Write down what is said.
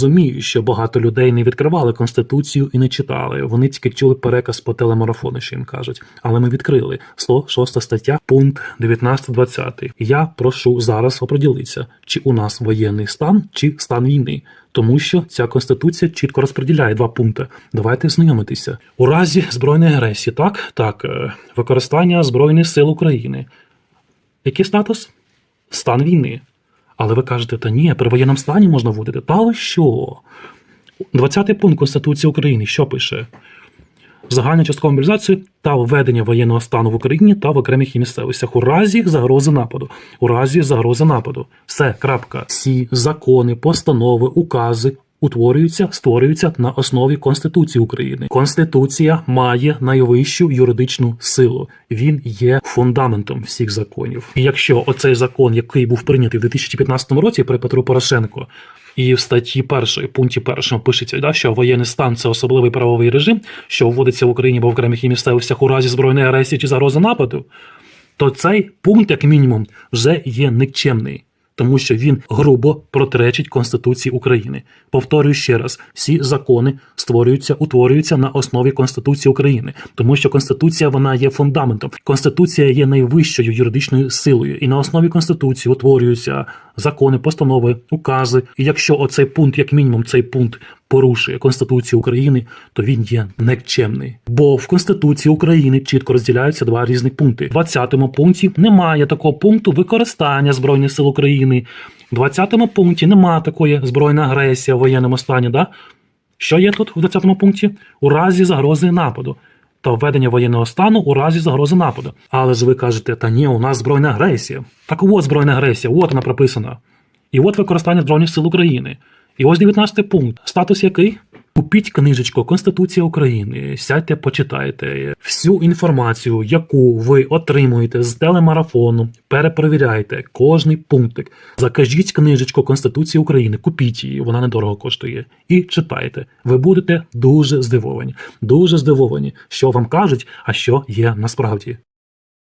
Розумію, що багато людей не відкривали конституцію і не читали. Вони тільки чули переказ по телемарафону, що їм кажуть. Але ми відкрили 106 стаття, пункт 19-20. Я прошу зараз оприділитися, чи у нас воєнний стан, чи стан війни. Тому що ця конституція чітко розподіляє два пункти. Давайте знайомитися. У разі збройної агресії, так, так, е, використання збройних сил України. Який статус? Стан війни. Але ви кажете, та ні, при воєнному стані можна вводити. Та ви що? 20 пункт Конституції України що пише? Загальну часткову мобілізацію та введення воєнного стану в Україні та в окремих місцевостях у разі загрози нападу. У разі загрози нападу. Все, крапка. Всі закони, постанови, укази утворюються, створюються на основі Конституції України. Конституція має найвищу юридичну силу. Він є фундаментом всіх законів. І якщо оцей закон, який був прийнятий в 2015 році при Петру Порошенко, і в статті першої, пункті першому пишеться, да, що воєнний стан це особливий правовий режим, що вводиться в Україні або в окремих її місцевостях у разі збройної агресії чи загрози нападу, то цей пункт, як мінімум, вже є никчемний. Тому що він грубо протречить Конституції України. Повторюю ще раз: всі закони створюються, утворюються на основі Конституції України, тому що Конституція вона є фундаментом. Конституція є найвищою юридичною силою, і на основі Конституції утворюються закони, постанови, укази. І якщо оцей пункт, як мінімум, цей пункт порушує Конституцію України, то він є никчемний. Бо в Конституції України чітко розділяються два різних пункти. В 20-му пункті немає такого пункту використання збройних сил України. В 20-му пункті немає такої збройної агресії в воєнному стані. Да? Що є тут в 20-му пункті? У разі загрози нападу. Та введення воєнного стану у разі загрози нападу. Але ж ви кажете, та ні, у нас збройна агресія. Так от збройна агресія, от вона прописана. І от використання Збройних сил України. І ось 19 пункт. Статус який? Купіть книжечку Конституція України, сядьте, почитайте всю інформацію, яку ви отримуєте з телемарафону, перепровіряйте кожний пунктик. Закажіть книжечку Конституції України, купіть її, вона недорого коштує, і читайте. Ви будете дуже здивовані, дуже здивовані, що вам кажуть, а що є насправді.